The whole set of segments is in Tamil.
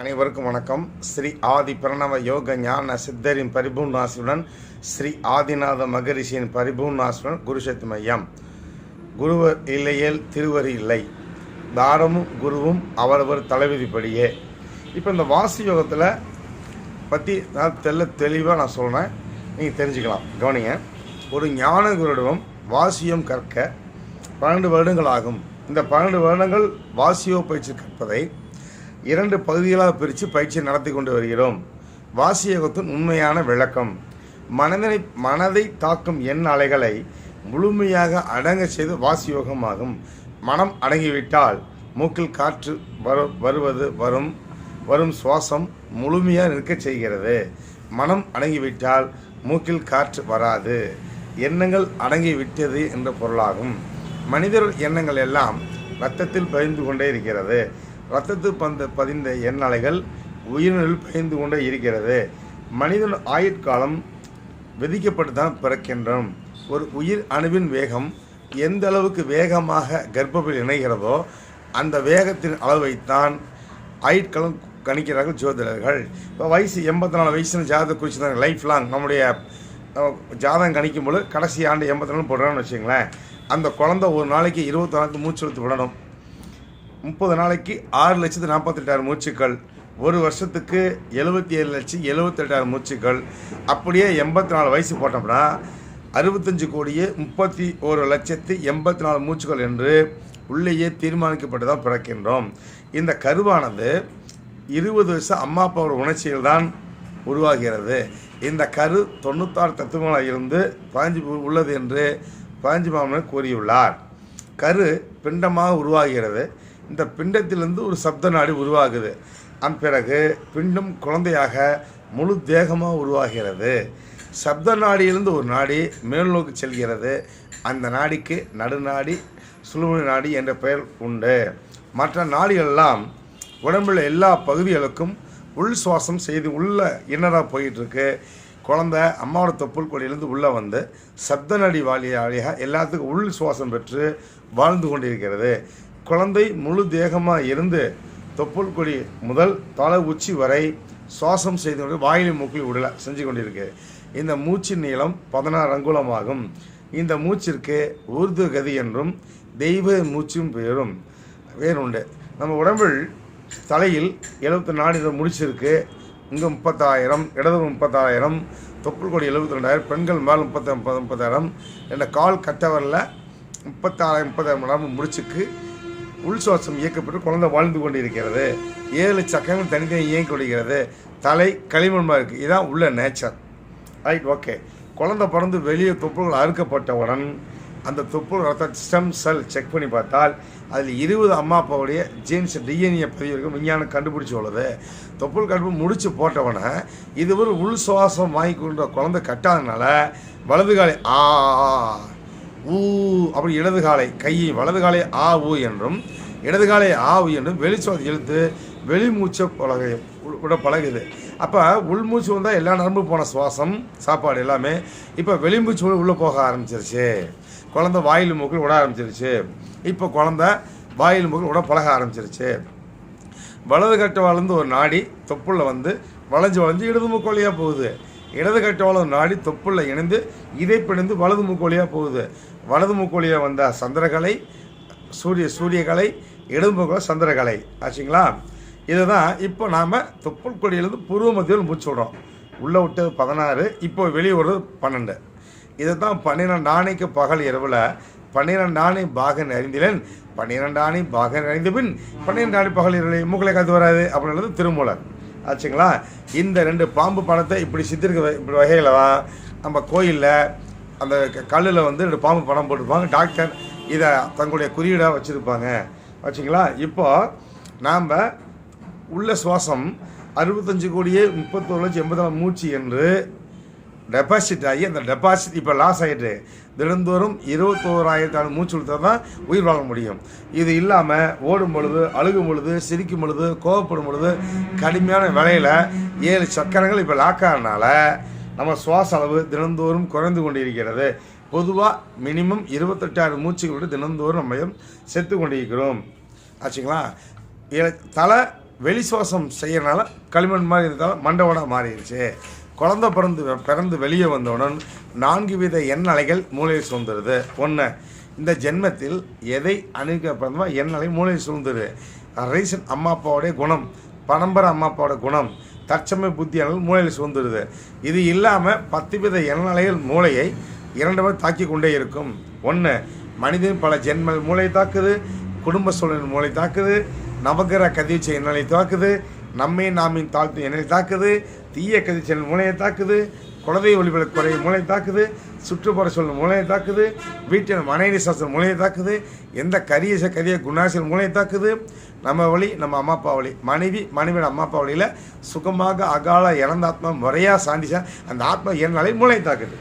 அனைவருக்கும் வணக்கம். ஸ்ரீ ஆதி பிரணவ யோக ஞான சித்தரின் பரிபூர்ணாசியுடன் ஸ்ரீ ஆதிநாத மகரிஷியின் பரிபூர்ணாசியுடன் குருசக்தி மையம். குருவர் இல்லையேல் திருவர் இல்லை. தாரமும் குருவும் அவரவர் தலைவிதிப்படியே இப்போ இந்த வாசி யோகத்தில் பற்றி நான் தெல்ல தெளிவாக நான் சொல்கிறேன் நீங்கள் தெரிஞ்சுக்கலாம். கவனிங்க. ஒரு ஞான குருவிடம் வாசியம் கற்க பன்னெண்டு வருடங்கள் ஆகும். இந்த பன்னெண்டு வருடங்கள் வாசியோ பயிற்சி கற்பதை இரண்டு பகுதிகளாக பிரித்து பயிற்சி நடத்தி கொண்டு வருகிறோம். வாசியகத்தின் உண்மையான விளக்கம். மனதினை மனதை தாக்கும் எண் அலைகளை முழுமையாக அடங்க செய்து வாசியோகமாகும். மனம் அடங்கிவிட்டால் மூக்கில் காற்று வரு வருவது வரும் வரும் சுவாசம் முழுமையாக நிற்கச் செய்கிறது. மனம் அடங்கிவிட்டால் மூக்கில் காற்று வராது. எண்ணங்கள் அடங்கிவிட்டது என்ற பொருளாகும். மனிதர் எண்ணங்கள் எல்லாம் இரத்தத்தில் பகிர்ந்து கொண்டே இருக்கிறது. இரத்தத்தில் பந்த பதிந்த எண்ணலைகள் உயிரினில் பயந்து கொண்டே இருக்கிறது. மனிதன் ஆயுட்காலம் விதிக்கப்பட்டு தான் பிறக்கின்றோம். ஒரு உயிர் அணுவின் வேகம் எந்த அளவுக்கு வேகமாக கர்ப்பத்தில் இணைகிறதோ அந்த வேகத்தின் அளவைத்தான் ஆயுட்காலம் கணிக்கிறார்கள் ஜோதிடர்கள். இப்போ வயசு எண்பத்தி நாலு வயசுன்னு ஜாதகம் குறிச்சிருந்தாங்க லைஃப் லாங் நம்முடைய ஜாதகம் கணிக்கும் போது கடைசி ஆண்டு எண்பத்தி நாலு போடுறான்னு வச்சுங்களேன் அந்த குழந்தை ஒரு நாளைக்கு இருபத்தி நாலுக்கு மூச்சு இழுத்து விடணும். முப்பது நாளைக்கு ஆறு லட்சத்து நாற்பத்தெட்டாயிரம் மூச்சுக்கள் ஒரு வருஷத்துக்கு எழுபத்தி ஏழு லட்சம் எழுபத்தெட்டாயிரம் மூச்சுக்கள். அப்படியே எண்பத்தி நாலு வயசு போட்டோம்னா அறுபத்தஞ்சு கோடியே முப்பத்தி ஒரு லட்சத்து எண்பத்தி நாலு மூச்சுக்கள் என்று உள்ளேயே தீர்மானிக்கப்பட்டு தான் பிறக்கின்றோம். இந்த கருவானது இருபது வருஷம் அம்மா அப்பாவோட உணர்ச்சிகள் தான் உருவாகிறது. இந்த கரு தொண்ணூத்தாறு தத்துவங்களாக இருந்து பாஞ்சு உள்ளது என்று பாஞ்சி மாமனர் கூறியுள்ளார். கரு பிண்டமாக உருவாகிறது. இந்த பிண்டத்திலிருந்து ஒரு சப்த நாடி உருவாகுது. அதன் பிறகு பிண்டம் குழந்தையாக முழு தேகமாக உருவாகிறது. சப்த நாடியிலிருந்து ஒரு நாடி மேல் நோக்கி செல்கிறது. அந்த நாடிக்கு நடுநாடி சுழுமுனை நாடி என்ற பெயர் உண்டு. மற்ற நாடிகளெல்லாம் உடம்புல எல்லா பகுதிகளுக்கும் உள் சுவாசம் செய்து உள்ள இன்னராக போயிட்டுருக்கு. குழந்தை அம்மாவோட தொப்புள் கொடியிலேருந்து உள்ளே வந்து சப்த நடி வாலியாக எல்லாத்துக்கும் உள் சுவாசம் பெற்று வாழ்ந்து கொண்டிருக்கிறது. குழந்தை முழு தேகமாக இருந்து தொப்புள் கொடி முதல் தலை உச்சி வரை சுவாசம் செய்து கொண்டு வாயிலை மூக்கில் விடல செஞ்சு கொண்டிருக்கு. இந்த மூச்சின் நீளம் பதினாறு அங்குலமாகும். இந்த மூச்சிற்கு ஊர்து கதி என்றும் தெய்வ மூச்சும் பெயரும் வேறுண்டு. நம்ம உடம்பில் தலையில் எழுபத்தி நாலு முடிச்சிருக்கு. இங்கே முப்பத்தாயிரம் இடது முப்பத்தாயிரம் தொப்புள் கொடி எழுபத்தி ரெண்டாயிரம் பெண்கள் மேல் முப்பத்தி முப்பது முப்பதாயிரம் என்ற கால் கட்டவரில் முப்பத்தாறாயிரம் முப்பத்தாயிரம் முடிச்சுக்கு உள் சுவாசம் இயக்கப்பட்டு குழந்தை வாழ்ந்து கொண்டு இருக்கிறது ஏழு சக்கரங்கள் தனித்தனி இயங்கி கொண்டிருக்கிறது. தலை களிமண்மாக இருக்குது இதுதான் உள்ள நேச்சர் ரைட் ஓகே குழந்தை பிறந்து வெளியே தொப்புள்கள் அறுக்கப்பட்டவுடன் அந்த தொப்புள் ரத்த ஸ்டெம் செல் செக் பண்ணி பார்த்தால் அதில் இருபது அம்மா அப்பாவுடைய ஜீன்ஸ் டிஎன்ஏ பதிவு விஞ்ஞானம் கண்டுபிடிச்சி உள்ளது. தொப்புள் கடுப்பு முடிச்சு போட்டவனை இதுவரை உள் சுவாசம் வாங்கி கொண்ட குழந்தை கட்டாதனால வலது காலை ஆ ஊ அப்படி இடது காலை கையை வலது காலை ஆ ஊ என்றும் இடது காலை ஆ ஊ என்றும் வெளிச்சுவாதி இழுத்து வெளிமூச்சை பழகு விட பழகுது. அப்போ உள்மூச்சு வந்தால் எல்லா நரம்பு போன சுவாசம் சாப்பாடு எல்லாமே இப்போ வெளிமூச்சு உள்ளே போக ஆரம்பிச்சிருச்சு. குழந்த வாயில் மூக்கில் விட ஆரம்பிச்சிருச்சு. இப்போ குழந்த வாயில் மூக்கில் விட பழக ஆரம்பிச்சிருச்சு. வலது கட்ட வளர்ந்து ஒரு நாடி தொப்புள்ள வந்து வளைஞ்சு வளைஞ்சு இடது மூக்கு வழியாக போகுது. இடது கட்ட நாடி தொப்புள்ள இணைந்து இதை பிணைந்து வலது மூக்கு போகுது. வலது மூக்கு வந்தால் வந்த சந்திரகலை சூரிய சூரியகலை இடது மூக்கு சந்திரகலை. ஆச்சுங்களா? இதுதான் இப்போ நாம் தொப்புள் கொடியிலேருந்து பூர்வ மத்தியில் மூச்சு விடுறோம் உள்ளே விட்டது பதினாறு இப்போ வெளியே விடுறது பன்னெண்டு. இதை தான் பன்னிரெண்டு ஆணைக்கு பகல் இரவில் பன்னிரெண்டு ஆணை பாகன் அறிந்திலன் பன்னிரெண்டு ஆணை பாகன் அறிந்த பின் பன்னிரெண்டு ஆணை பகல் இரவில் மூக்களை காத்து வராது அப்படின்றது திருமூலர். ஆச்சுங்களா? இந்த ரெண்டு பாம்பு பணத்தை இப்படி சித்திருக்க இப்படி வகையில் தான் நம்ம கோயிலில் அந்த கல்லில் வந்து ரெண்டு பாம்பு பணம் போட்டிருப்பாங்க. டாக்டர் இதை தங்களுடைய குறியீடாக வச்சுருப்பாங்க. வச்சுங்களா இப்போ நாம் உள்ள சுவாசம் அறுபத்தஞ்சு கோடியே முப்பத்தோரு லட்சம் எண்பத்தி நாலு மூச்சு என்று டெபாசிட் ஆகி அந்த டெபாசிட் இப்போ லாஸ் ஆகிட்டு தினந்தோறும் இருபத்தோராயிரத்தி நாலு மூச்சு கொடுத்தா தான் உயிர் வாழ முடியும். இது இல்லாமல் ஓடும் பொழுது அழுகும் பொழுது சிரிக்கும் பொழுது கோவப்படும் பொழுது கடுமையான விலையில் ஏழு சக்கரங்கள் இப்போ லாக் நம்ம சுவாச அளவு தினந்தோறும் குறைந்து கொண்டிருக்கிறது. பொதுவாக மினிமம் இருபத்தெட்டாயிரம் மூச்சுகளோடு தினந்தோறும் நம்ம செத்து கொண்டிருக்கிறோம். ஆச்சுங்களா? தலை வெளி சுவாசம் செய்யறனால களிமண் மாதிரி இருந்தாலும் மண்டவோட மாறிடுச்சு. குழந்தை பிறந்து பிறந்து வெளியே வந்தவுடன் நான்கு வித எண்ணலைகள் மூளையை சூழ்ந்துருது. ஒன்று இந்த ஜென்மத்தில் எதை அணுக பிறந்தமோ எண்ணலை மூளையை சூழ்ந்துரு ரீசன் அம்மா அப்பாவுடைய குணம் பரம்பரை அம்மா அப்பாவோட குணம் தற்சமய புத்தியானது மூளையில் சூழ்ந்துருது. இது இல்லாமல் பத்து வித எண்ணலைகள் மூளையை இரண்டு பேர் தாக்கி கொண்டே இருக்கும். ஒன்று மனிதன் பல ஜென்ம மூளை தாக்குது குடும்ப சூழல் மூளை தாக்குது நவகிர கதிர்ச்சி எண்ணலை தாக்குது நம்மை நாமின் தாழ்த்து எண்ணலை தாக்குது தீய கதிர்ச்சி மூளையை தாக்குது குழந்தை ஒளிபட குறை மூளையை தாக்குது சுற்றுப்புற சூழல் மூளையை தாக்குது வீட்டில் மனைவி சாஸ்திரம் மூளையை தாக்குது எந்த கரிய ச- கரிய குணாசியல் மூளையை தாக்குது நம்ம வழி நம்ம அம்மா அப்பா வழி. மனைவி மனைவியோட அம்மா அப்பா வழியில் சுகமாக அகால இறந்த ஆத்மா முறையாக சாந்திச்சா அந்த ஆத்மா என்னாலே மூளையை தாக்குது.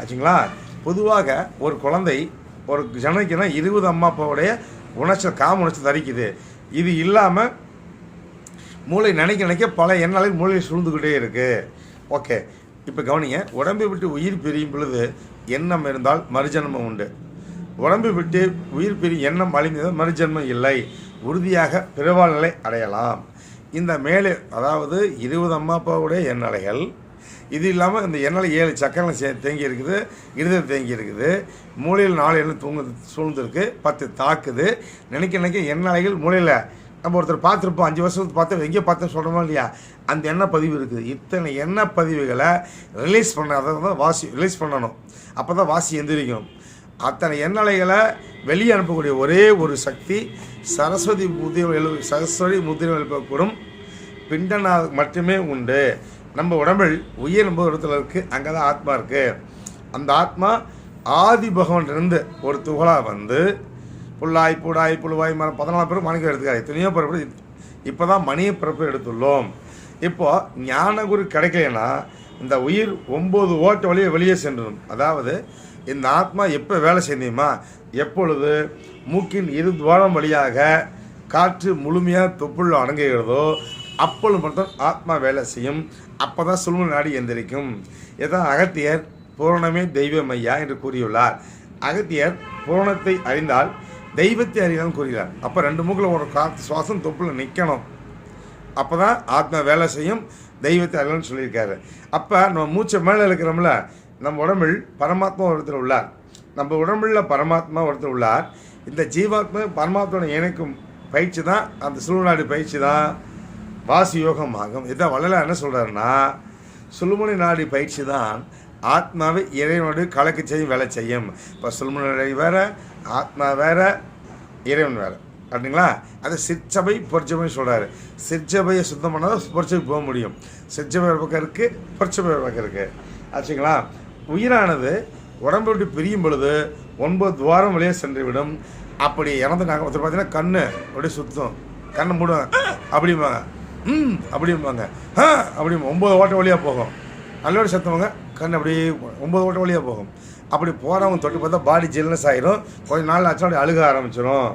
ஆச்சுங்களா? பொதுவாக ஒரு குழந்தை ஒரு ஜனனிக்குன்னா இருபது அம்மா அப்பாவுடைய உணர்ச்சல் காம உணர்ச்சி தரிக்குது. இது இல்லாமல் மூளை நினைக்க நினைக்க பல எண்ணாலையும் மூளையை சூழ்ந்துக்கிட்டே இருக்குது ஓகே. இப்போ கவனிங்க. உடம்பை விட்டு உயிர் பிரியும் பொழுது எண்ணம் இருந்தால் மறுஜன்மம் உண்டு. உடம்பை விட்டு உயிர் பிரியும் எண்ணம் அழிந்தது மறுஜன்மம் இல்லை. உறுதியாக பிறவாழ் நிலை அடையலாம். இந்த மேலே அதாவது இருபது அம்மா அப்பாவுடைய எண்ணலைகள். இது இல்லாமல் இந்த எண்ணெய் ஏழு சக்கரம் சே தேங்கி இருக்குது இருதயம் தேங்கி இருக்குது. மூளையில் நாலு எண்ணெய் தூங்கு சூழ்ந்துருக்கு. பத்து தாக்குது. நினைக்க நினைக்க எண்ணெய்கள் மூளையில் நம்ம ஒருத்தர் பார்த்துருப்போம் அஞ்சு வருஷத்துக்கு பார்த்து எங்கேயோ பார்த்து சொல்கிறோமா இல்லையா? அந்த எண்ணெய் பதிவு இருக்குது. இத்தனை எண்ணெய் பதிவுகளை ரிலீஸ் பண்ண அதை தான் வாசி ரிலீஸ் பண்ணணும். அப்போ தான் வாசி எந்திரிக்கும். அத்தனை எண்ணலைகளை வெளியே அனுப்பக்கூடிய ஒரே ஒரு சக்தி சரஸ்வதி முதிரை எழு சரஸ்வதி முதிரை எழுப்பக்கூடும். பிண்டனா மட்டுமே உண்டு. நம்ம உடம்பில் உயிர் நம்ம இடத்துல இருக்குது அங்கே தான் ஆத்மா இருக்குது அந்த ஆத்மா ஆதி பகவான்லேருந்து ஒரு துகளாக வந்து புல்லாய் பூடாய் புழுவாய் மரம் பதினாலு பேர் மணிக்கு எடுத்துக்காது எத்தனையோ பிறப்பு இப்போ தான் மணிய பிறப்பு எடுத்துள்ளோம். இப்போது ஞானகுரு கிடைக்கலனா இந்த உயிர் ஒம்பது ஓட்ட வழியை வெளியே சென்றணும் அதாவது இந்த ஆத்மா எப்போ வேலை செய்யணுமா எப்பொழுது மூக்கின் இரு துவாரம் வழியாக காற்று முழுமையாக தொப்புள் அடங்குகிறதோ அப்பொழுது மட்டும் ஆத்மா வேலை செய்யும். அப்போ தான் சுல்ம நாடி எந்திரிக்கும். இதான் அகத்தியர் பூரணமே தெய்வம் ஐயா என்று கூறியுள்ளார். அகத்தியர் பூரணத்தை அறிந்தால் தெய்வத்தை அறியலாம் கூறுகிறார் அப்போ ரெண்டு மூக்கில் ஒரு காற்று சுவாசம் தொப்புல நிற்கணும் அப்போ தான் ஆத்மா வேலை செய்யும் தெய்வத்தை அறியலாம்னு சொல்லியிருக்காரு. அப்போ நம்ம மூச்சை மேலே இருக்கிறோம்ல நம்ம உடம்பில் பரமாத்மா ஒருத்தர் உள்ளார். நம்ம உடம்புல பரமாத்மா ஒருத்தர் உள்ளார். இந்த ஜீவாத்மா பரமாத்மாவோட இணைக்கும் பயிற்சி தான் அந்த சுழுநாடு பயிற்சி தான். வாசி யோகம் ஆகும். இதான் வள்ளலார் என்ன சொல்கிறாருன்னா சுழுமுனை நாடி பயிற்சி தான் ஆத்மாவை இறைவனோடு கலக்கு செய்யும் வேலை செய்யும். இப்போ சுழுமுனை நாடி வேறு ஆத்மா வேற இறைவன் வேற. அப்படிங்களா? அது சிற்சபை பொற்சபை சொல்கிறாரு சிற்சபையை சுத்தம் பண்ணால் பொற்சபை போக முடியும். சிற்சபை ஒரு பக்கம் இருக்குது பொற்சபை ஒரு பக்கம் இருக்குது ஆச்சுங்களா? உயிரானது உடம்பு விட்டு பிரியும் பொழுது ஒன்பது துவாரம் வழியே சென்று விடும் அப்படி நாங்கள் ஒருத்தர் பார்த்தீங்கன்னா கண்ணு அப்படியே சுத்தம். கண்ணை மூடுவாங்க. அப்படிம்பாங்க. ம்! அப்படிம்பாங்க. ஆ அப்படி ஒம்பது ஓட்ட வழியாக போகும். நல்லோடு செத்தவங்க கண் அப்படியே ஒம்பது ஓட்ட வழியாக போகும். அப்படி போகிறவங்க தொட்டு பார்த்தா பாடி ஜில்னஸ் ஆயிரும். கொஞ்ச நாள் ஆச்சுன்னா அழுக ஆரம்பிச்சிடும்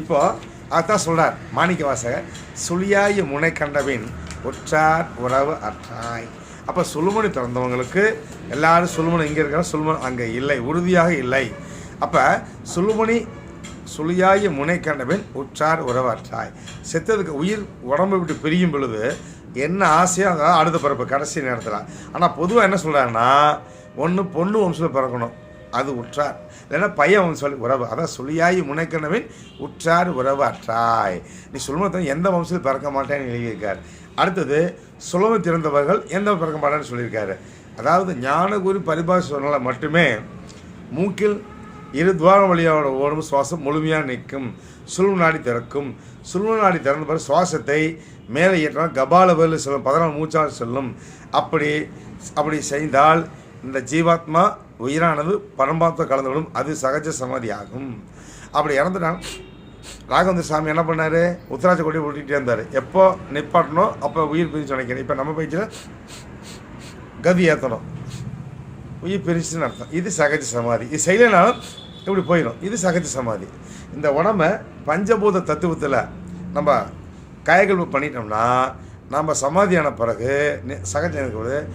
இப்போது அதான் சொல்கிறார் மாணிக்க வாசகர் சுழியாய முனை கண்டபின் ஒற்றார் உறவு அற்றாய். அப்போ சுழுமணி திறந்தவங்களுக்கு எல்லாரும் சுழுமணி இங்கே இருக்கிற சுழுமணி அங்கே இல்லை உறுதியாக இல்லை. அப்போ சுழுமணி சுழியாய முனை கண்டபின் உற்றார் உறவு அற்றாய். செத்ததுக்கு உயிர் உடம்பு விட்டு பிரியும் பொழுது என்ன ஆசையோ அதான் அடுத்த பிறப்பு கடைசி நேரத்தில். ஆனால் பொதுவாக என்ன சொல்கிறாங்கன்னா ஒன்று பொண்ணு வம்சத்தில் பிறக்கணும். அது உற்றார். இல்லைன்னா பையன் அவன் சொல்லி உறவு. அதான் சுழியாயி முனைக்கணவின் உற்றார் உறவு அற்றாய் நீ சுலமத்தன் எந்த வம்சத்தில் பிறக்க மாட்டேன்னு எழுதியிருக்கார். அடுத்தது சுலம திறந்தவர்கள் எந்த பிறக்க மாட்டேன்னு சொல்லியிருக்காரு. அதாவது ஞானகுரு பரிபாஷ சொன்னால மட்டுமே மூக்கில் இரு துவாரம் வழியோட ஓடும் சுவாசம் முழுமையாக நிற்கும். சுழுவு நாடி திறக்கும். சுழுவு நாடி திறந்த பிறகு சுவாசத்தை மேலே ஏற்றினால் கபால வேலு செல்லும் பதினாலு மூச்சால் செல்லும். அப்படி அப்படி செய்தால் இந்த ஜீவாத்மா உயிரானது பரமாத்மா கலந்துவிடும் அது சகஜ சமாதி ஆகும் அப்படி இறந்துட்டான். ராகவேந்திர சாமி என்ன பண்ணார்? உத்தராட்ச கொடி ஓட்டிகிட்டே இருந்தார். எப்போ நிப்பாட்டணும் அப்போ உயிர் பிரிஞ்சு நினைக்கணும் இப்போ நம்ம பயிற்சியில் கதி ஏற்றணும் உயிர் பிரிச்சுன்னு அர்த்தம். இது சகஜ சமாதி. இது செய்யலைனாலும் இப்படி போயிடும். இது சகஜ சமாதி. இந்த உடம்பை பஞ்சபூத தத்துவத்தில் நம்ம காயகல்பு பண்ணிட்டோம்னா நம்ம சமாதியான பிறகு நி- சகஜ இருக்கிறது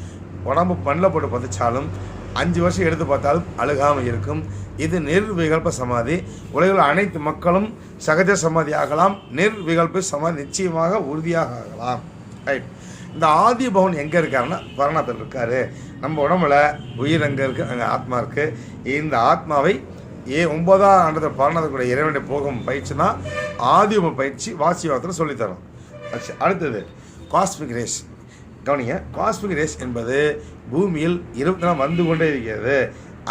உடம்பு மண்ணில் போட்டு பதிச்சாலும் அஞ்சு வருஷம் எடுத்து பார்த்தாலும் அழுகாமல் இருக்கும். இது நிர்விகல்ப சமாதி. உலகில் அனைத்து மக்களும் சகஜ சமாதி ஆகலாம். நிர்விகல்ப சமாதி நிச்சயமாக உறுதியாக ஆகலாம். ரைட் இந்த ஆதி பவன் எங்கே இருக்காருன்னா பரணத்தில் இருக்காரு. நம்ம உடம்புல உயிர் எங்கே இருக்குது அங்கே ஆத்மா இருக்குது இந்த ஆத்மாவை ஏ ஒன்பதாம் ஆண்டு பரணத்துக்குடைய இறைவனுடைய போகும் பயிற்சினா ஆதிம பயிற்சி வாசியத்தில் சொல்லித்தரோம். அடுத்தது காஸ்மிக் ரேஸ் கவனிங்க காஸ்மிக் ரேஸ் என்பது பூமியில் இருபத்தி நாள் வந்து கொண்டே இருக்கிறது.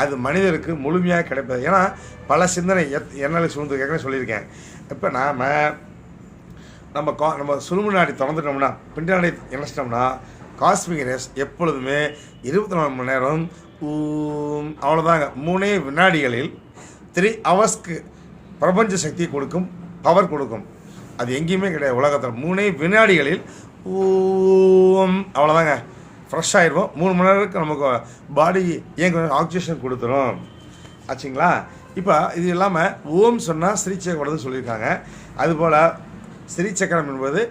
அது மனிதருக்கு முழுமையாக கிடைப்பது. ஏன்னா பல சிந்தனை எத் என்னால் சூழ்ந்து ஏற்கனவே சொல்லியிருக்கேன். இப்போ நாம் நம்ம கா நம்ம சுழுமுனாடி திறந்துட்டோம்னா பின்னாடி இணைச்சிட்டோம்னா காஸ்மிக் ரேஸ் எப்பொழுதுமே இருபத்தி நாலு மணி நேரம் அவ்வளோதாங்க மூணே வினாடிகளில் த்ரீ ஹவர்ஸ்க்கு பிரபஞ்ச சக்தியை கொடுக்கும் பவர் கொடுக்கும். அது எங்கேயுமே கிடையாது உலகத்தில். மூணே வினாடிகளில் ஊம் அவ்வளோதாங்க ஃப்ரெஷ் ஆயிடுவோம். மூணு மணி நேரத்துக்கு நமக்கு பாடி ஏன் ஆக்சிஜன் கொடுத்துரும். ஆச்சுங்களா? இப்போ இது இல்லாமல் ஓம் சொன்னால் ஸ்ரீசக்கரம் சொல்லியிருக்காங்க. அதுபோல் ஸ்ரீசக்கரம் என்பது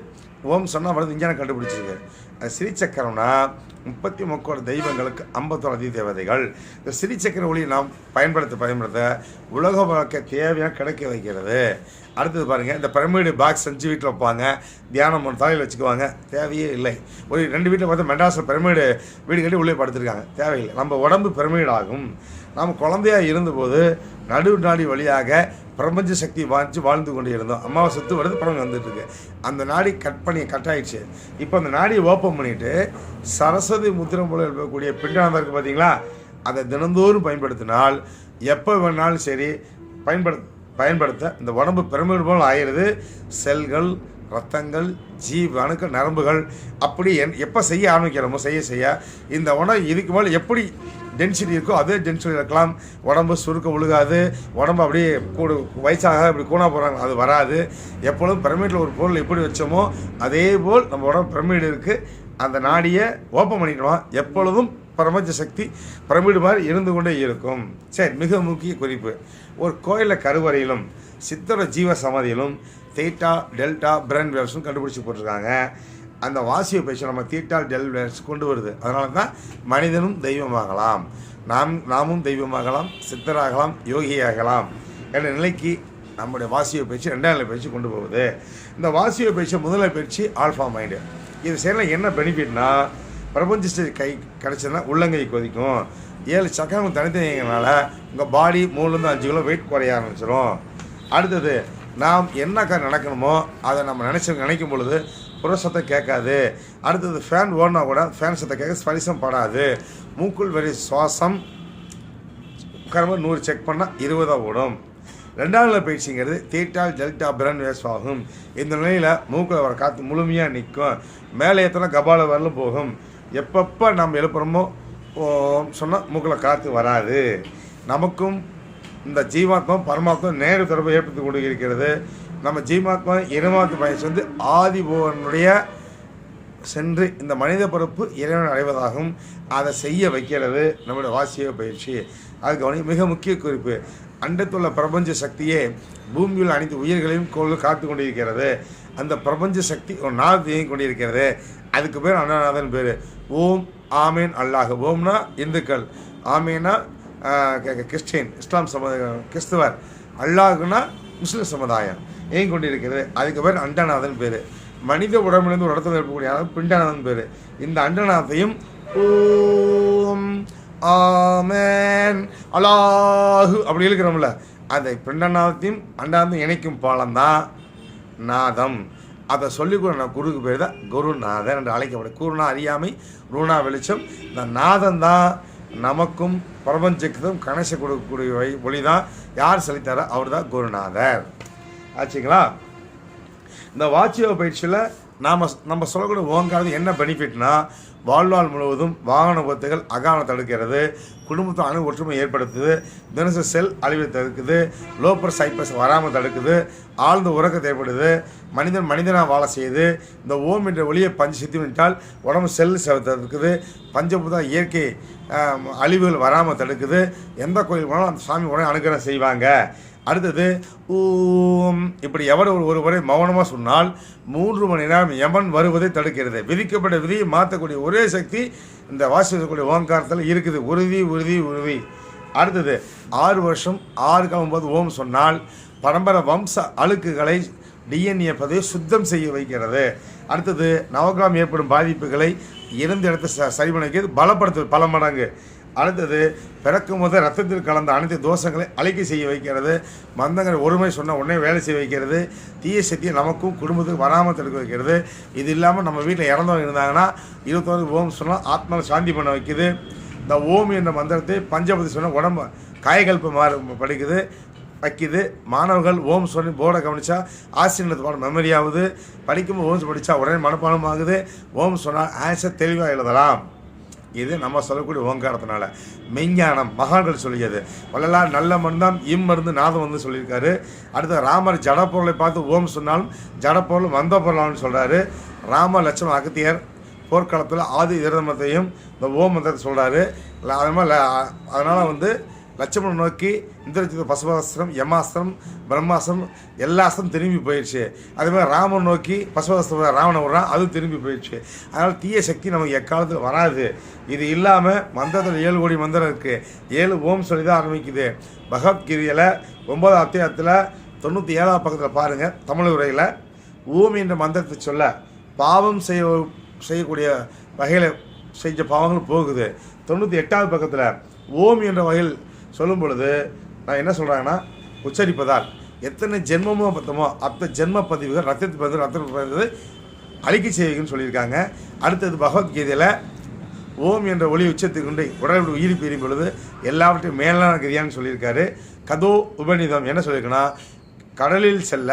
ஓம் சொன்னால் வருது விஞ்ஞானம் கண்டுபிடிச்சிருக்கு. ஸ்ரீசக்கரம்னா முப்பத்தி மூக்கோட தெய்வங்களுக்கு ஐம்பத்தோரு அதி தேவதைகள். இந்த ஸ்ரீசக்கர ஒளியை நாம் பயன்படுத்த பயன்படுத்த உலக வாழ்க்கை தேவையாக கிடைக்க வைக்கிறது. அடுத்தது பாருங்கள் இந்த பிரமிடு பாக்ஸ் செஞ்சு வீட்டில் வைப்பாங்க. தியானம் பண்ண தலையில் வச்சுக்குவாங்க. தேவையே இல்லை. ஒரு ரெண்டு வீட்டில் பார்த்தா மெட்ராஸில் பிரமிடு வீடு கட்டி உள்ளே படுத்திருக்காங்க. தேவையில்லை. நம்ம உடம்பு பிரமிடு ஆகும் நாம் குழந்தையாக இருந்தபோது நடுவு நாடி வழியாக பிரபஞ்ச சக்தி வாழ்ந்து வாழ்ந்து கொண்டு இருந்தோம். அம்மாவை சுத்து வருது பிரபஞ்சம் வந்துட்டு இருக்கு அந்த நாடி கட் பண்ணி கட் ஆயிடுச்சு இப்போ அந்த நாடியை ஓப்பன் பண்ணிட்டு சரஸ்வதி முத்திரம் போல இருக்கக்கூடிய பிண்டானதம் இருக்குது பார்த்தீங்களா அதை தினந்தோறும் பயன்படுத்தினால் எப்போ வேணாலும் சரி பயன்படுத் பயன்படுத்த இந்த உடம்பு பிரமிடு போல் ஆயிடுது. செல்கள் ரத்தங்கள் ஜீவனுக்கு அணுக்கள் நரம்புகள் அப்படி என் எப்போ செய்ய ஆரம்பிக்கிறோமோ செய்ய செய்ய இந்த உணவு இதுக்கு மேலே எப்படி டென்சிட்டி இருக்கோ அதே டென்ஷன் இருக்கலாம். உடம்பு சுருக்க விழுகாது உடம்பு அப்படியே கூடு வயசாக இப்படி கூணா போகிறாங்க அது வராது. எப்பொழுதும் பிரமிடில் ஒரு பொருள் எப்படி வச்சோமோ அதே போல் நம்ம உடம்பு பிரமிடு இருக்குது அந்த நாடியை ஓப்பன் பண்ணிட்டோம் எப்பொழுதும் பிரபஞ்ச சக்தி பிரமிடு மாதிரி இருந்து கொண்டே இருக்கும். சரி மிக முக்கிய குறிப்பு. ஒரு கோயிலில் கருவறையிலும் சித்தர ஜீவ சமாதியிலும் தேட்டா டெல்டா பிரன் வேவ்ஸும் கண்டுபிடிச்சி போட்டிருக்காங்க. அந்த வாசிய பயிற்சி நம்ம தீட்டால் டெல் கொண்டு வருது. அதனால தான் மனிதனும் தெய்வமாகலாம். நாம் நாமும் தெய்வமாகலாம் சித்தராகலாம் யோகியாகலாம் என்ற நிலைக்கு நம்முடைய வாசிய பயிற்சி ரெண்டாம் நிலை பயிற்சி கொண்டு போகுது. இந்த வாசிய பயிற்சி முதல பயிற்சி ஆல்ஃபா மைண்டு இது செய்யலாம் என்ன பெனிஃபிட்னா பிரபஞ்ச கை கிடச்சதுன்னா உள்ளங்கை கொதிக்கும். ஏழு சக்கரம் தனித்தனிங்கனால உங்கள் பாடி மூணுலேருந்து அஞ்சு கிலோ வெயிட் குறைய ஆரம்பிச்சிடும் அடுத்தது நாம் என்னக்கா நடக்கணுமோ அதை நம்ம நினச்சி நினைக்கும் பொழுது புற சத்தம் கேட்காது. அடுத்தது ஃபேன் ஓடினா கூட ஃபேன் சத்தம் கேட்க ஸ்பரிசம் படாது. மூக்குள் வரி சுவாசம் கரம்பு நூறு செக் பண்ணால் இருபதாக ஓடும். ரெண்டாவது நிலை பயிற்சிங்கிறது தீட்டால் டெல்டா பிரன் வேஸ் ஆகும். இந்த நிலையில் மூக்கில் வர காற்று முழுமையாக நிற்கும். மேலே ஏற்றினா கபால வரலும் போகும். எப்பப்போ நம்ம எழுப்புறோமோ சொன்னால் மூக்கில் காற்று வராது. நமக்கும் இந்த ஜீவாத்மா பரமாத்மா நேர தொடர்பு ஏற்படுத்தி கொண்டு இருக்கிறது நம்ம ஜீமாத்மா இனமாத்து பயணம் வந்து ஆதிபவனுடைய சென்று இந்த மனித பொறுப்பு இறைவன் அடைவதாகும். அதை செய்ய வைக்கிறது நம்முடைய வாசிய பயிற்சி. அது கவனி மிக முக்கிய குறிப்பு. அண்டத்துள்ள பிரபஞ்ச சக்தியே பூமியில் அனைத்து உயிர்களையும் கொண்டு காத்து கொண்டிருக்கிறது. அந்த பிரபஞ்ச சக்தி ஒரு நாதத்தை கொண்டிருக்கிறது. அதுக்கு பேர் அண்ணாநாதன் பேர். ஓம் ஆமேன் அல்லாஹ். ஓம்னா இந்துக்கள். ஆமேனா கிறிஸ்டின் இஸ்லாம் சமுதாயம் கிறிஸ்துவர். அல்லாஹுனா முஸ்லிம் சமுதாயம். ஏன் கொண்டிருக்கிறது? அதுக்கு பேர் அண்டநாதன் பேர். மனித உடம்பிலிருந்து ஒரு இடத்துல இருக்கக்கூடிய ஆள் பிண்டநாதன் பேர். இந்த அண்டநாதையும் ஓம் ஆமேன். அல்லாஹு அப்படி இருக்கிறோம்ல அந்த பிண்டநாதத்தையும் அண்டாந்தையும் இணைக்கும் பாலம் தான் நாதம். அதை சொல்லிக் நான் குருக்கு பேர் தான் குருநாதன் என்று அழைக்கப்படும். குருனா அறியாமை ரூணா வெளிச்சம். இந்த நாதன் தான் நமக்கும் பிரபஞ்சத்துக்கும் கணேச கொடுக்கக்கூடிய வழி- ஒளி தான் யார் செலுத்தாரோ அவர் தான் குருநாதர். ஆச்சுங்களா? இந்த வாட்சியோ பயிற்சியில் நாம் நம்ம சொல்லக்கூடிய ஓங்காரது என்ன பெனிஃபிட்னா வாழ்நாள் முழுவதும் வாகன விபத்துகள் அகான தடுக்கிறது குடும்பத்தை அணு ஒற்றுமை ஏற்படுத்துது தினசரி செல் அழிவை தடுக்குது லோப்பர் சைப்பஸ் வராமல் தடுக்குது ஆழ்ந்த உறக்கத்தை ஏற்படுது மனிதன் மனிதனாக வாழ செய்யுது இந்த ஓம் என்ற ஒளியை பஞ்சு சித்தி விட்டால் உடம்பு செல் செவ தடுக்குது பஞ்சபூத இயற்கை அழிவுகள் வராமல் தடுக்குது எந்த கோயில் போனாலும் அந்த சாமி உடனே அனுகிரகம் செய்வாங்க. அடுத்தது ஊம் இப்படி எவர் ஒரு ஒரு முறை மௌனமாக சொன்னால் மூன்று மணி நேரம் யமன் வருவதை தடுக்கிறது. விதிக்கப்பட்ட விதியை மாற்றக்கூடிய ஒரே சக்தி இந்த வாசிக்கக்கூடிய ஓங்காரத்தில் இருக்குது. உறுதி உறுதி உறுதி. அடுத்தது ஆறு வருஷம் ஆறு கம்பது ஓம் சொன்னால் பரம்பரை வம்ச அழுக்குகளை டிஎன்ஏ பதவி சுத்தம் செய்ய வைக்கிறது. அடுத்தது நவகிராம் ஏற்படும் பாதிப்புகளை இருந்த இடத்தை ச சரி பண்ணிக்கிறது பலப்படுத்துவது பலப்படுத்துது பல மடங்கு. அடுத்தது பிறக்கும் போது ரத்தத்தில் கலந்த அனைத்து தோஷங்களை அழைக்க செய்ய வைக்கிறது. மந்தங்கள் ஒருமை சொன்ன உடனே வேலை செய்ய வைக்கிறது. தீய சக்தியை நமக்கும் குடும்பத்துக்கு வராமல் தடுக்க வைக்கிறது. இது இல்லாமல் நம்ம வீட்டில் இறந்தவங்க இருந்தாங்கன்னா இருபத்தொரு ஓம் சொன்னால் ஆத்மாவில் சாந்தி பண்ண வைக்குது. இந்த ஓம் என்ற மந்திரத்தை பஞ்சபதி சொன்ன உடம்பு காயகல்ப மாறு படிக்குது வைக்குது. மாணவர்கள் ஓம் சொல்லி போர்டை கவனித்தா ஆசிரியர் பாடம் மெமரி ஆகுது படிக்கும்போது ஓம்ஸ் படித்தா உடனே மனப்பாடம் ஆகுது. ஓம் சொன்னால் ஆன்சர் தெளிவாக எழுதலாம். இது நம்ம சொல்லக்கூடிய ஓங்காரத்தினால. மெஞ்ஞானம் மகான்கள் சொல்லியது. வள்ளலார் நல்ல மருந்தான் இம்மருந்து நாதம் வந்து சொல்லியிருக்காரு. அடுத்து ராமர் ஜடப்பொருளை பார்த்து ஓம் சொன்னாலும் ஜடப்பொருள் வந்த பொருளான்னு சொல்கிறாரு ராம லட்சம் அகத்தியர் போர்க்களத்தில் ஆதி விரதமத்தையும் இந்த ஓம் மந்திரத்தை சொல்கிறாரு அதனால் அதனால் வந்து லட்சுமணன் நோக்கி இந்திரஜித பசுபாஸ்திரம் யமாஸ்திரம் பிரம்மாஸ்திரம் எல்லா அஸ்திரம் திரும்பி போயிடுச்சு. அதே மாதிரி ராமன் நோக்கி பசுபாஸ்திரம் ராவணன் விடுறான் அதுவும் திரும்பி போயிடுச்சு. அதனால் தீய சக்தி நமக்கு எக்காலத்தில் வராது. இது இல்லாமல் மந்திரத்தில் ஏழு கோடி மந்திரம் இருக்குது ஏழு ஓம் சொல்லி தான் ஆரம்பிக்குது. பகவத்கீதையில் ஒன்பதாம் அத்தியாயத்தில் தொண்ணூற்றி ஏழாம் பக்கத்தில் பாருங்கள் தமிழ் உரையில். ஓம் என்ற மந்திரத்தை சொல்ல பாவம் செய்ய செய்யக்கூடிய வகையில் செஞ்ச பாவங்கள் போகுது. தொண்ணூற்றி எட்டாவது பக்கத்தில் ஓம் என்ற வகையில் சொல்லும் பொழுது நான் என்ன சொல்கிறாங்கன்னா உச்சரிப்பதால் எத்தனை ஜென்மமோ பத்தமோ அத்த ஜென்ம பதிவுகள் ரத்தத்து பிறந்தது ரத்த பிறந்தது அழிக்க செய்வீங்கன்னு சொல்லியிருக்காங்க. அடுத்தது பகவத்கீதையில் ஓம் என்ற ஒளி உச்சத்தை கொண்டு உடல் உயிர் பெறும் பொழுது எல்லாவற்றையும் மேலான கதியான்னு சொல்லியிருக்காரு. கதோ உபநிதம் என்ன சொல்லியிருக்குன்னா கடலில் செல்ல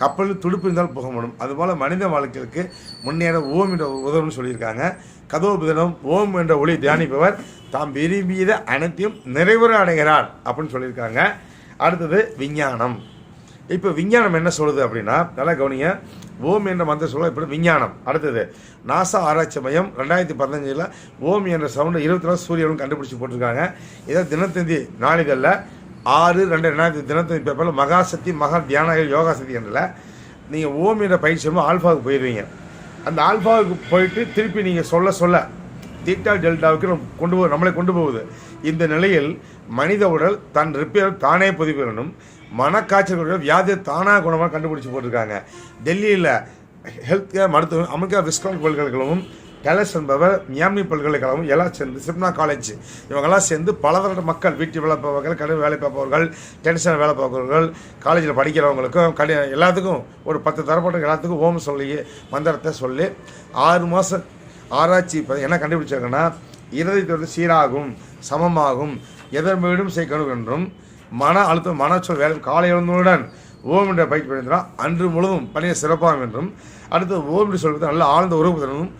கப்பலில் துடுப்பு இருந்தால் புக முடியும். அதுபோல் மனித வாழ்க்கைக்கு முன்னேற ஓம் என்ற உதவுன்னு சொல்லியிருக்காங்க. கதோபுதனம் ஓம் என்ற ஒளி தியானிப்பவர் தாம் விரும்பியத அனைத்தையும் நிறைவுற அடைகிறார் அப்படின்னு சொல்லியிருக்காங்க. அடுத்தது விஞ்ஞானம். இப்போ விஞ்ஞானம் என்ன சொல்லுது அப்படின்னா நல்லா கவனிங்க. ஓம் என்ற மந்திர சொல்ல இப்படி விஞ்ஞானம். அடுத்தது நாசா ஆராய்ச்சி மையம் ரெண்டாயிரத்தி பதினஞ்சில் ஓம் என்ற சவுண்டு இருபத்தி நாலு சூரியனும் கண்டுபிடிச்சி போட்டிருக்காங்க. இதை தினத்தந்தி நாளிதழில் ஆறு ரெண்டு ரெண்டாயிரத்தி தினத்தந்தி பேப்பரில் மகாசக்தி மகா தியான யோகாசக்தி என்றில் நீங்கள் ஓமியோட என்ற பயிற்சி ஆல்ஃபாவுக்கு போயிடுவீங்க அந்த ஆல்ஃபாவுக்கு போயிட்டு திருப்பி நீங்கள் சொல்ல சொல்ல தீட்டா டெல்டாவுக்கு நம்ம கொண்டு போ நம்மளை கொண்டு போகுது. இந்த நிலையில் மனித உடல் தன் ரிப்பேர் தானே பதிவு பண்ணணும் மனக்காய்ச்சல் வியாதியை தானாக குணமாக கண்டுபிடிச்சி போட்டிருக்காங்க. டெல்லியில் ஹெல்த் கேர் மருத்துவம் அமெரிக்கா விஸ்கான் பல்கலைக்கழகமும் டெலஸ் என்பவர் மியாமி பல்கலைக்கழகம் எல்லாம் சேர்ந்து சிப்னா காலேஜ். இவங்கெல்லாம் சேர்ந்து பலதரப்பட்ட மக்கள் வீட்டு வேலை பார்ப்பவர்கள் கடை வேலை பார்ப்பவர்கள் டென்ஷன் வேலை பார்ப்பவர்கள் காலேஜில் படிக்கிறவங்களுக்கும் கடை எல்லாத்துக்கும் ஒரு பத்து தரப்பட்ட எல்லாத்துக்கும் ஓம் சொல்லி மந்திரத்தை சொல்லி ஆறு மாதம் ஆராய்ச்சி இப்போ என்ன கண்டுபிடிச்சாங்கன்னா இருதயத்தோடு சீராகும் சமமாகும் எதன் வீடும் சேர்க்கணும் என்றும் மன அழுத்தம் மனச்சொல் வேலை காலை எழுந்தவுடன் ஓம் என்ற பயிற்சி பண்ணியிருந்தால் அன்று முழுவதும் பணியை சிறப்பாகும் என்றும் அடுத்து ஓம் என்று சொல்வது நல்ல ஆழ்ந்த உறவுதனும்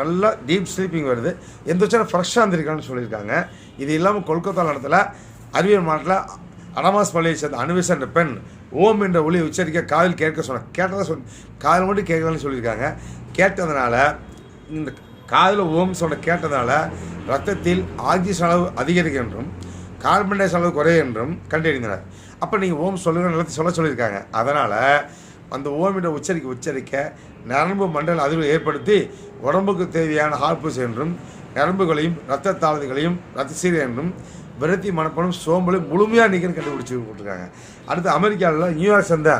நல்லா டீப் ஸ்லீப்பிங் வருது. எந்த வச்சாலும் ஃப்ரெஷ்ஷாக இருந்திருக்கான்னு சொல்லியிருக்காங்க. இது இல்லாமல் கொல்கத்தா நடத்தில் அறிவியல் மாவட்டத்தில் அடமாஸ் பள்ளியை சேர்ந்த அனுவிசா என்ற பெண் ஓம் என்ற ஒளி உச்சரிக்க காதில் கேட்க சொன்ன கேட்டதாக சொல் காதில் மட்டும் கேட்கலான்னு சொல்லியிருக்காங்க. கேட்டதுனால இந்த காதில் ஓம் சொன்ன கேட்டதால ரத்தத்தில் ஆக்சிஜன் அளவு அதிகரிக்கும் என்றும் கார்பன் டை அளவு குறையும் என்றும் கண்டறிந்தனர். அப்போ நீங்கள் ஓம் சொல்லுங்க நிலத்தை சொல்ல சொல்லியிருக்காங்க. அதனால் அந்த ஓமிட உச்சரிக்க உச்சரிக்க நரம்பு மண்டல அதிர்வு ஏற்படுத்தி உடம்புக்கு தேவையான ஹார்பூஸ் என்றும் நரம்புகளையும் இரத்த தாளதுகளையும் ரத்த சீரை என்றும் விரத்தி மனப்பணம் சோம்பலும் முழுமையாக நீக்கன்னு கண்டுபிடிச்சி போட்டிருக்காங்க அடுத்து அமெரிக்காவில் நியூயார்க் சேர்ந்த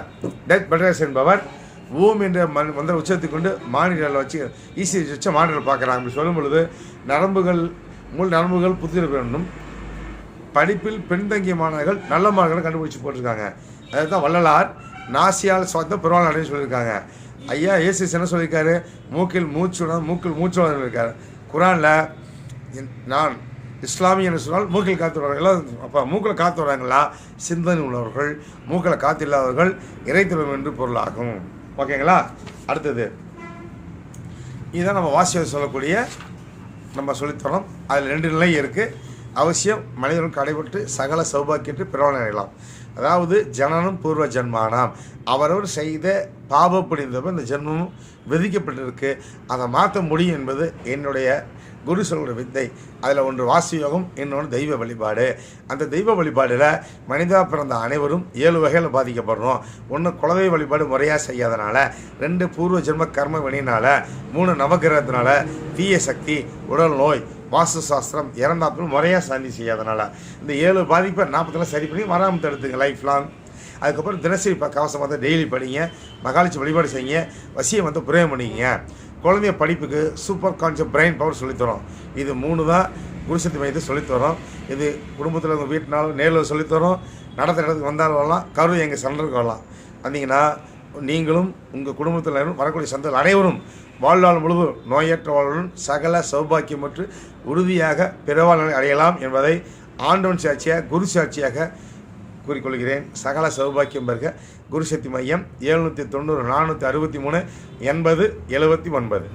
டெத் பெட்ரஸ் என்பவர் ஓம் என்ற மண் மந்திர உச்சத்தை கொண்டு மாநில வச்சு ஈஸி வச்ச மாநிலம் பார்க்குறாங்க. அப்படி சொல்லும் பொழுது நரம்புகள் முள் நரம்புகள் புத்திர என்னும் படிப்பில் பின்தங்கிய மாணவர்கள் நல்ல மாணவர்களை கண்டுபிடிச்சி போட்டிருக்காங்க. அதுதான் வள்ளலார் நாசியால் சுவாத்த பெருவாள் அப்படின்னு சொல்லியிருக்காங்க. ஐயா ஏசிஸ் என்ன சொல்லியிருக்காரு? மூக்கில் மூச்சுடன் மூக்கில் மூச்சுடன் இருக்கார். குரானில் நான் இஸ்லாமிய என்று சொன்னால் மூக்கில் காத்து வருவார்கள் எல்லாம் அப்போ மூக்கில் காத்து வராங்களா சிந்தனை உள்ளவர்கள் மூக்கில் காத்து இல்லாதவர்கள் என்று பொருளாகும். ஓகேங்களா? அடுத்தது. இதுதான் நம்ம வாசியம் சொல்லக்கூடிய நம்ம சொல்லித்தரோம். அதில் ரெண்டு நிலை இருக்குது அவசியம் மனிதர்கள் கடைபட்டு சகல சௌபாக்கியற்று பிறவனை அடையலாம். அதாவது ஜனனம் பூர்வ ஜென்மானாம். அவரவர் செய்த பாவ புரிந்தவர் இந்த ஜென்மமும் விதிக்கப்பட்டிருக்கு. அதை மாற்ற முடியும் என்பது என்னுடைய குரு சொல்கிற வித்தை. அதில் ஒன்று வாசி யோகம் இன்னொன்று தெய்வ வழிபாடு. அந்த தெய்வ வழிபாடில் மனிதா பிறந்த அனைவரும் ஏழு வகையில் பாதிக்கப்படுறோம். ஒன்று குலதெய்வ வழிபாடு முறையாக செய்யாதனால ரெண்டு பூர்வ ஜென்ம கர்ம வினையினால மூணு நவகிரகத்தினால தீய சக்தி உடல் நோய் வாஸ்து சாஸ்திரம் இறந்தாப்பும் முறையாக சந்தி செய்யாதனால இந்த ஏழு பாதிப்பை நாற்பத்தெல்லாம் சரி பண்ணி வராமல் தடுத்துங்க லைஃப் லாங் அதுக்கப்புறம் தினசரி இப்போ கவசம் வந்து டெய்லி படிங்க மகாலட்சி வழிபாடு செய்யுங்க வசியம் வந்து பிரேம் பண்ணிங்க குழந்தைய படிப்புக்கு சூப்பர் கான்செப்ட் பிரெயின் பவர் சொல்லித்தரோம். இது மூணு தான் குருசக்தி மையத்தை சொல்லித்தரோம். இது குடும்பத்தில் உங்கள் வீட்டினாலும் நேரில் சொல்லித்தரோம். நடத்த இடத்துக்கு வந்தாலும் வரலாம் கரு எங்கள் சென்டருக்கு வரலாம். வந்தீங்கன்னா நீங்களும் உங்கள் குடும்பத்தில் வரக்கூடிய சந்தர்கள் அனைவரும் வாழ்நாள் முழுவதும் நோயற்ற வாழ்வுடன் சகல சௌபாக்கியம் மற்றும் உறுதியாக பிறவாழ்நிலை அடையலாம் என்பதை ஆண்டவன் சாட்சியாக குரு சாட்சியாக கூறிக்கொள்கிறேன். சகல சௌபாக்கியம் பெறுக குருசக்தி மையம் எழுநூற்றி தொண்ணூறு நானூற்றி அறுபத்தி மூணு எண்பது எழுபத்தி ஒன்பது.